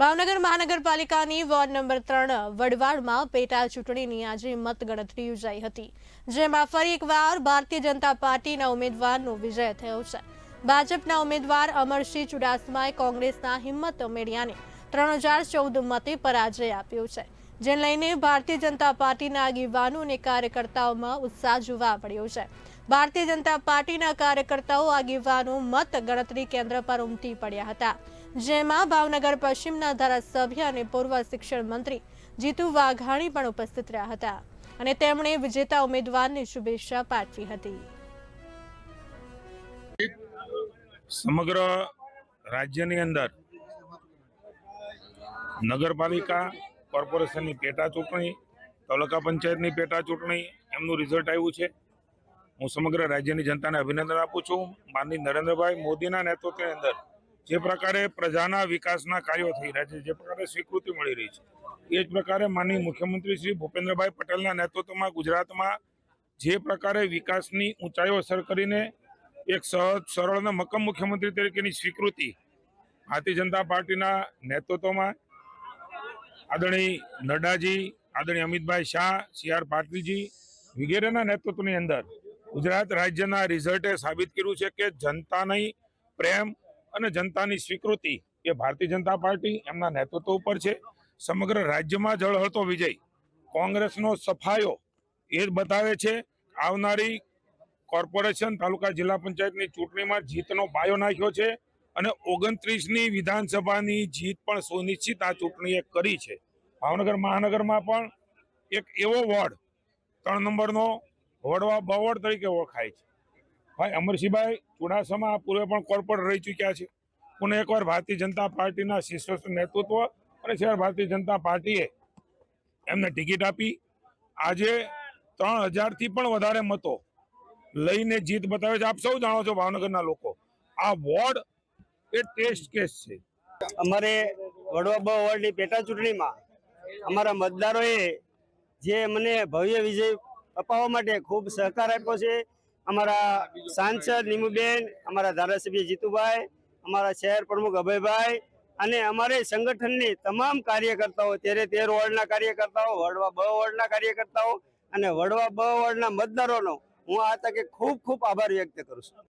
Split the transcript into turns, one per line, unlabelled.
ભાવનગર મહાનગરપાલિકાની ward number ત્રણ વડવાડમાં પેટા ચૂંટણીની આજે મતગણતરી યોજાઈ હતી, જેમાં ફરી એકવાર ભારતીય જનતા પાર્ટીના ઉમેદવારનો વિજય થયો છે. ભાજપના ઉમેદવાર અમરસિંહ ચુડાસમાએ કોંગ્રેસના હિંમત મેડિયાને ત્રણ હજાર ચૌદ મતે પરાજય આપ્યો છે જેને લઈને ભારતીય જનતા પાર્ટીના આગેવાનો અને કાર્યકર્તાઓમાં ઉત્સાહ જોવા મળ્યો છે. ભારતીય જનતા પાર્ટીના કાર્યકર્તાઓ આગેવાનો મત ગણતરી કેન્દ્ર પર ઉમટી પડ્યા હતા. જેમાં ભાવનગર પશ્ચિમના ધારાસભ્ય અને પૂર્વ શિક્ષણ મંત્રી જીતુ વાઘાણી પણ ઉપસ્થિત રહ્યા હતા અને તેમણે વિજેતા ઉમેદવારને શુભેચ્છા પાઠવી હતી.
સમગ્ર રાજ્યની અંદર નગરપાલિકા કોર્પોરેશનની પેટા ચૂંટણી, તાલુકા પંચાયતની પેટા ચૂંટણી એમનું રિઝલ્ટ આવ્યું છે. હું સમગ્ર રાજ્યની જનતાને અભિનંદન આપું છું. માનની નરેન્દ્રભાઈ મોદીના નેતૃત્વની અંદર જે પ્રકારે પ્રજાના વિકાસના કાર્યો થઈ રહ્યા છે, જે પ્રકારે સ્વીકૃતિ મળી રહી છે, એ જ પ્રકારે માનની મુખ્યમંત્રી શ્રી ભૂપેન્દ્રભાઈ પટેલના નેતૃત્વમાં ગુજરાતમાં જે પ્રકારે વિકાસની ઊંચાઈઓ અસર કરીને એક સહજ સરળ અને મક્કમ મુખ્યમંત્રી તરીકેની સ્વીકૃતિ ભારતીય જનતા પાર્ટીના નેતૃત્વમાં આદરણીય નડ્ડાજી, આદરણીય અમિતભાઈ શાહ, સી આર પાટીલજી વગેરેના નેતૃત્વની અંદર ગુજરાત રાજ્યના રિઝલ્ટે સાબિત કર્યું છે કે જનતાની પ્રેમ અને જનતાની સ્વીકૃતિ એ ભારતીય જનતા પાર્ટી એમના નેતૃત્વ ઉપર છે. સમગ્ર રાજ્યમાં જળહળતો વિજય. કોંગ્રેસનો સફાયો એ બતાવે છે આવનારી કોર્પોરેશન તાલુકા જિલ્લા પંચાયતની ચૂંટણીમાં જીતનો પાયો નાખ્યો છે અને ઓગણત્રીસની વિધાનસભાની જીત પણ સુનિશ્ચિત આ ચૂંટણીએ કરી છે. ભાવનગર મહાનગરમાં પણ એક એવો વોર્ડ, ત્રણ નંબરનો વડવા બવડ તરીકે ઓળખાય છે. ભાઈ, અમરસિંહભાઈ ચુડાસમા પૂર્વે પણ કોર્પોરેટ રહી ચૂક્યા છે. પુનઃ એકવાર ભારતીય જનતા પાર્ટીના શીર્ષસ્થ નેતૃત્વ અને શહેર ભારતીય જનતા પાર્ટીએ એમને ટિકિટ આપી. આજે ત્રણ હજારથી પણ વધારે મતો લઈને જીત બતાવે છે. આપ સૌ જાણો છો ભાવનગરના લોકો. આ વોર્ડ એ ટેસ્ટ કેસ છે.
અમારે વડવા વોર્ડની પેટા ચૂંટણીમાં અમારા મતદારોએ જે મને ભવ્ય વિજય અપાવવા માટે ખૂબ સહકાર આપ્યો છે અમારા સાંસદ નીમુબેન, અમારા ધારાસભ્ય જીતુભાઈ, અમારા શહેર પ્રમુખ અભયભાઈ અને અમારે સંગઠનની તમામ કાર્યકર્તાઓ, તેરે તેર વોર્ડના કાર્યકર્તાઓ, વડવા બ વોર્ડના કાર્યકર્તાઓ અને વડવા બ વોર્ડના મતદારોનો હું આ તકે ખૂબ ખૂબ આભાર વ્યક્ત કરું છું.